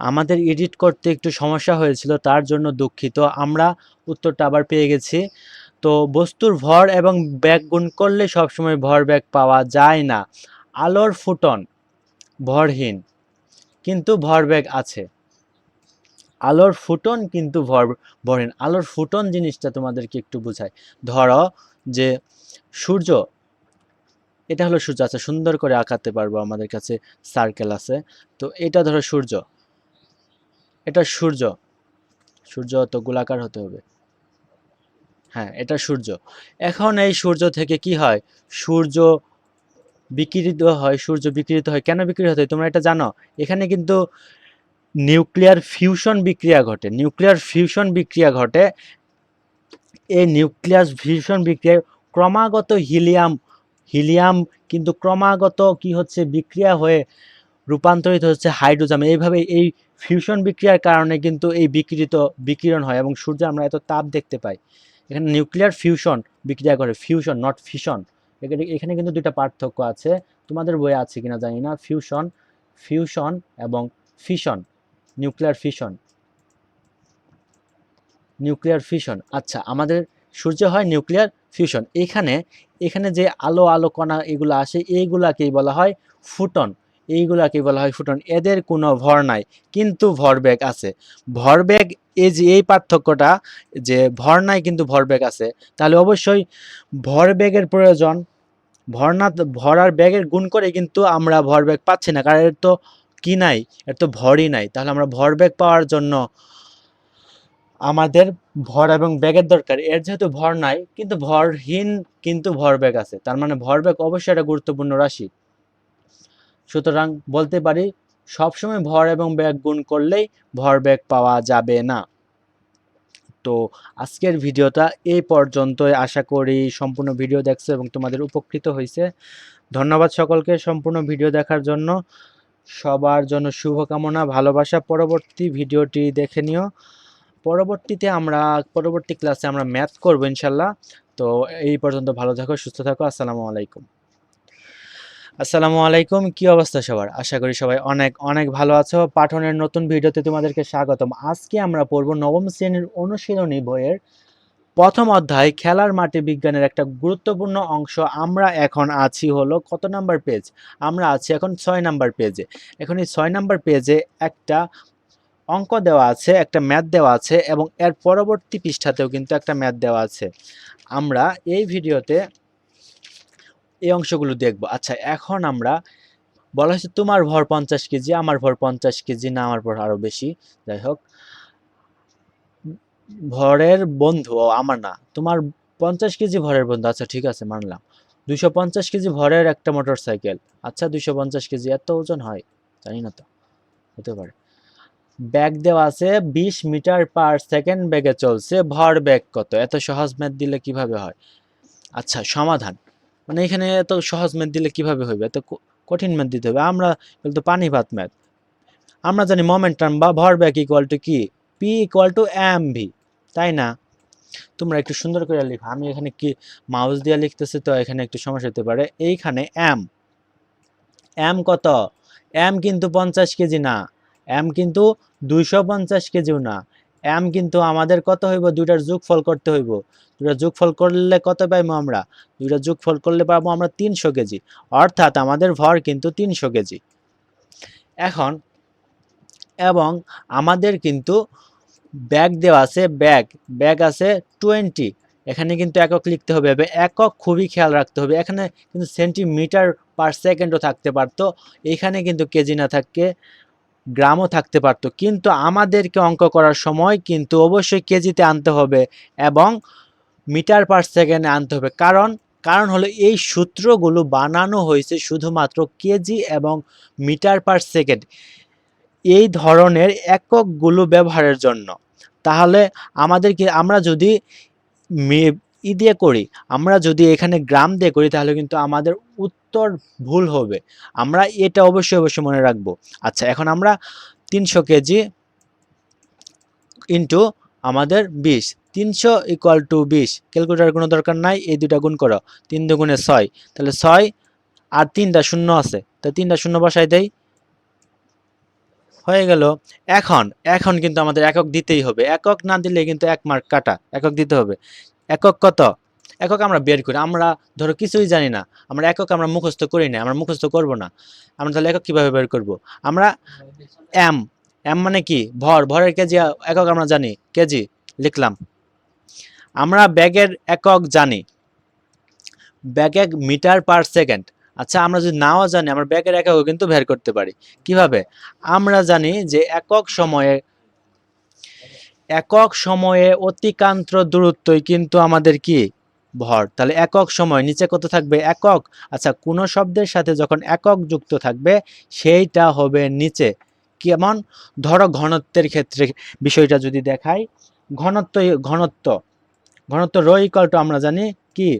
আমাদের এডিট করতে একটু সমস্যা হয়েছিল, তার জন্য দুঃখিত। আমরা উত্তরটা আবার পেয়ে গেছি। তো বস্তুর ভর এবং ব্যাগ গুণ করলে সবসময় ভর ব্যাগ পাওয়া যায় না। আলোর ফুটন ভরহীন, কিন্তু ভরবেগ আছে। আলোর ফুটন কিন্তু ভর ভরহীন। আলোর ফুটন জিনিসটা তোমাদেরকে একটু বোঝায় ধরো যে সূর্য, এটা হলো সূর্য। আচ্ছা সুন্দর করে আঁকাতে পারব আমাদের কাছে সার্কেল আছে। তো এটা ধরো সূর্য। এটা সূর্য। সূর্য তো গোলাকার হতে হবে। হ্যাঁ এটা সূর্য। এখন এই সূর্য থেকে কি হয়? সূর্য বিকিরিত হয়, সূর্য বিকৃত হয়। কেন বিকিরিত হয়? তোমরা এটা জানো? এখানে কিন্তু নিউক্লিয়ার ফিউশন বিক্রিয়া ঘটে। নিউক্লিয়ার ফিউশন বিক্রিয়া ঘটে। এই নিউক্লিয়াস ফিউশন বিক্রিয়ায় ক্রমাগত হিলিয়াম হিলিয়াম কিন্তু ক্রমাগত কি হচ্ছে? বিক্রিয়া হয়ে রূপান্তরিত হচ্ছে হাইড্রোজাম। এইভাবে এই ফিউশন বিক্রিয়ার কারণে কিন্তু এই বিকৃত বিকিরণ হয় এবং সূর্যে আমরা এত তাপ দেখতে পাই। এখানে নিউক্লিয়ার ফিউশন বিক্রিয়া করে ফিউশন নট ফিশন এখানে কিন্তু দুইটা পার্থক্য আছে। তোমাদের বইয়ে আছে কিনা জানি না। ফিউশন ফিউশন এবং fission nuclear fission nuclear fission আচ্ছা আমাদের সূর্য হয় নিউক্লিয়ার ফিউশন এখানে এখানে যে আলো আলো কণা এগুলো আসে, এইগুলাকেই বলা হয় ফুটন এইগুলাকেই বলা হয় ফুটন। এদের কোনো ভর নাই, কিন্তু ভরবেগ আছে। ভরবেগ এই যে, এই পার্থক্যটা যে, ভর নাই, কিন্তু ভরবেগ আছে। তাহলে অবশ্যই ভরবেগের প্রয়োজন। ভর না, ভর আর ব্যাগের গুণ করে কিন্তু আমরা ভরবেগ পাচ্ছি না, কারণ এর তো কি নাই? এর তো ভরই নাই। তাহলে আমরা ভরবেগ পাওয়ার জন্য আমাদের ভর এবং ব্যাগের দরকার। এর যেহেতু ভর নাই, কিন্তু ভরহীন কিন্তু ভরবেগ আছে। তার মানে ভরবেগ অবশ্যই একটা গুরুত্বপূর্ণ রাশি। সুতরাং বলতে পারি, সবসময় ভর এবং ব্যাগ গুণ করলেই ভরবেগ পাওয়া যাবে না। তো আজকের ভিডিওটা এই পর্যন্তই। আশা করি সম্পূর্ণ ভিডিও দেখছ এবং তোমাদের উপকৃত হয়েছে। ধন্যবাদ সকলকে সম্পূর্ণ ভিডিও দেখার জন্য। সবার জন্য শুভকামনা, ভালোবাসা। পরবর্তী ভিডিওটি দেখে নিও। পরবর্তীতে আমরা, পরবর্তী ক্লাসে আমরা ম্যাথ করব ইনশাল্লাহ। তো এই পর্যন্ত ভালো থাকো, সুস্থ থাকো। আসসালামু আলাইকুম। আসসালামু আলাইকুম। কি অবস্থা সবার? আশা করি সবাই অনেক অনেক ভালো আছো। পাঠনের নতুন ভিডিওতে তোমাদেরকে স্বাগতম। আজকে আমরা পড়ব নবম শ্রেণির অনুশীলনী বইয়ের প্রথম অধ্যায়, খেলার মাঠে বিজ্ঞানের একটা গুরুত্বপূর্ণ অংশ। আমরা এখন আছি হলো কত নাম্বার পেজ? আমরা আছি এখন ছয় নাম্বার পেজে। এখন এই ছয় নাম্বার পেজে একটা অঙ্ক দেওয়া আছে, একটা ম্যাথ দেওয়া আছে এবং এর পরবর্তী পৃষ্ঠাতেও কিন্তু একটা ম্যাথ দেওয়া আছে। আমরা এই ভিডিওতে এই অংশগুলো দেখব। আচ্ছা এখন আমরা, বলা হয়েছে তোমার ভর পঞ্চাশ কেজি, আমার ভর পঞ্চাশ কেজি, না আমার ভর আরও বেশি। যাই হোক, ভরের বন্ধু, ও আমার না, তোমার পঞ্চাশ কেজি ভরের বন্ধু। আচ্ছা ঠিক আছে, মানলাম। দুশো পঞ্চাশ কেজি ভরের একটা মোটর সাইকেল আচ্ছা দুশো পঞ্চাশ কেজি, এত ওজন হয়? জানি না তো, হতে পারে। ব্যাগ দেওয়া আছে, বিশ মিটার পার সেকেন্ড ব্যাগে চলছে, ভর ব্যাগ কত? এত সহজ ম্যাথ দিলে কীভাবে হয়? আচ্ছা সমাধান। মানে এখানে এত সহজ ম্যাথ দিলে কীভাবে হবে এত কঠিন ম্যাথ দিতে হবে। আমরা বলতো পানি ভাত ম্যাথ। আমরা জানি মোমেন্টাম বা ভর ব্যাগ ইকুয়াল টু কি? P equal to M V তাই না? তোমরা একটু সুন্দর করে লিখো। আমি এখানে কি মাউস দিয়ে লিখতেছি তো এখানে একটু সমস্যা হতে পারে। এইখানে এম এম কত? এম কিন্তু পঞ্চাশ কেজি না। এম কিন্তু দুইশো পঞ্চাশ কেজিও না। এম কিন্তু আমাদের কত হইব? দুইটার যোগফল করতে হইব। দুইটা যোগফল করলে কত পাইবো আমরা? দুইটা যোগফল করলে পাবো আমরা তিনশো কেজি। অর্থাৎ আমাদের ভর কিন্তু তিনশো কেজি। এখন, এবং আমাদের কিন্তু ব্যাগ দেওয়া আছে, ব্যাগ। ব্যাগ আছে টোয়েন্টি। এখানে কিন্তু একক লিখতে হবে। একক খুবই খেয়াল রাখতে হবে। এখানে কিন্তু সেন্টিমিটার পার সেকেন্ডও থাকতে পারতো। এখানে কিন্তু কেজি না থাকে গ্রামও থাকতে পারতো। কিন্তু আমাদেরকে অঙ্ক করার সময় কিন্তু অবশ্যই কেজিতে আনতে হবে এবং মিটার পার সেকেন্ডে আনতে হবে। কারণ কারণ হলো এই সূত্রগুলো বানানো হয়েছে শুধুমাত্র কেজি এবং মিটার পার সেকেন্ড এই ধরনের এককগুলো ব্যবহারের জন্য। তাহলে আমাদেরকে, আমরা যদি ই দিয়ে করি। আমরা যদি এখানে গ্রাম দিয়ে করি, তাহলে কিন্তু আমাদের উত্তর ভুল হবে। আমরা এটা অবশ্যই অবশ্যই মনে রাখব। আচ্ছা এখন আমরা তিনশো কেজি ইন্টু আমাদের বিশ। তিনশো ইকুয়াল টু বিশ। ক্যালকুলেটার কোনো দরকার নাই, এই দুটা গুণ করো। তিন দুগুণে ছয়। তাহলে ছয় আর তিনটা শূন্য আছে। তো তিনটা শূন্য বসাই দেয় হয়ে গেল। এখন এখন কিন্তু আমাদের একক দিতেই হবে। একক না দিলে কিন্তু এক মার্ক কাটা। একক দিতে হবে। একক কত? একক আমরা বের করি। আমরা ধরো কিছুই জানি না। আমরা একক আমরা মুখস্থ করি না। আমরা মুখস্থ করব না। আমরা তাহলে একক কীভাবে বের করব? আমরা এম এম মানে কি? ভর। ভরের কেজি একক আমরা জানি। কেজি। লিখলাম। আমরা ব্যাগের একক জানি। ব্যাগ এক মিটার পার সেকেন্ড। আচ্ছা আমরা যদি নাও জানি, আমরা ব্যাগের এককও কিন্তু বের করতে পারি। কীভাবে? আমরা জানি যে একক সময়ে একক সময়ে অতিকান্ত দূরত্বই কিন্তু আমাদের কি? ভর। তাহলে একক সময় নিচে কত থাকবে? একক। আচ্ছা কোনো শব্দের সাথে যখন একক যুক্ত থাকবে, সেইটা হবে নিচে। কেমন? ধরো ঘনত্বের ক্ষেত্রে বিষয়টা যদি দেখাই, ঘনত্ব ঘনত্ব। ঘনত্ব রো ইকাল টু আমরা জানি কি?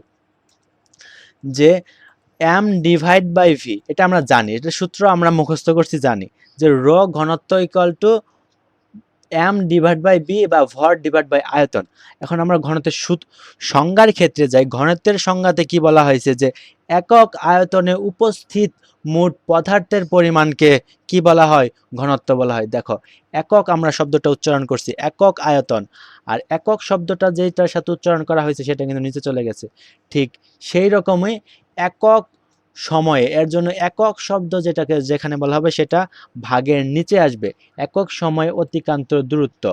যে এম ডিভাইড বাই ভি এটা আমরা জানি। এটা সূত্র আমরা মুখস্থ করছি জানি। যে রো ঘনত্ব equal to M divide by V বা ভর ডিভাইড বাই আয়তন। এখন আমরা ঘনত্বের সূত সংজ্ঞার ক্ষেত্রে যাই। ঘনত্বের সংজ্ঞাতে কি বলা হয়েছে যে, একক আয়তনে উপস্থিত মোট পদার্থের পরিমাণকে কি বলা হয়? ঘনত্ব বলা হয়। দেখো, একক আমরা শব্দটা উচ্চারণ করছি। একক আয়তন। আর একক শব্দটা যেটার সাথে উচ্চারণ করা হয়েছে, সেটা কিন্তু নিচে চলে গেছে। ঠিক সেই রকমই একক সময়ে। এর জন্য একক শব্দ যেটাকে যেখানে বলা হবে সেটা ভাগের নিচে আসবে। একক সময় অতিকান্ত দূরত্ব।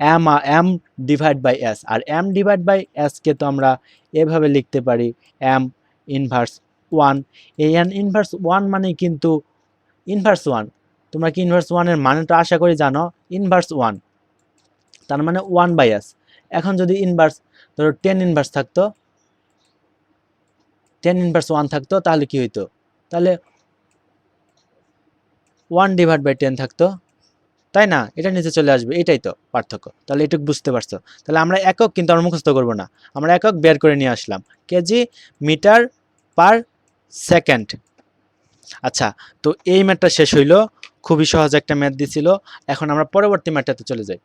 M M divide by S R M divide by SK তো আমরা এভাবে লিখতে পারি এম ইনভার্স ওয়ান এই এন ইনভার্স ওয়ান মানে কিন্তু ইনভার্স ওয়ান তোমরা কি ইনভার্স ওয়ানের মানেটা আশা করি জানো? ইনভার্স ওয়ান তার মানে ওয়ান বাই এস এখন যদি ইনভার্স ধরো টেন ইনভার্স থাকতো টেন ইনভার্স ওয়ান থাকতো, তাহলে কি হইতো? তাহলে ওয়ান ডিভাইড বাই টেন থাকতো। তাই না? এটা নিচে চলে আসবে, এটাই তো পার্থক্য। তাহলে এটুকু বুঝতে পারছ। তাহলে আমরা একক কিন্তু আমরা মুখস্থ করব না। আমরা একক বের করে নিয়ে আসলাম। KG metre per second. আচ্ছা তো এই ম্যাথটা শেষ হইল। খুবই সহজ একটা ম্যাথ দিছিল। এখন আমরা পরবর্তী ম্যাটটাতে চলে যাই।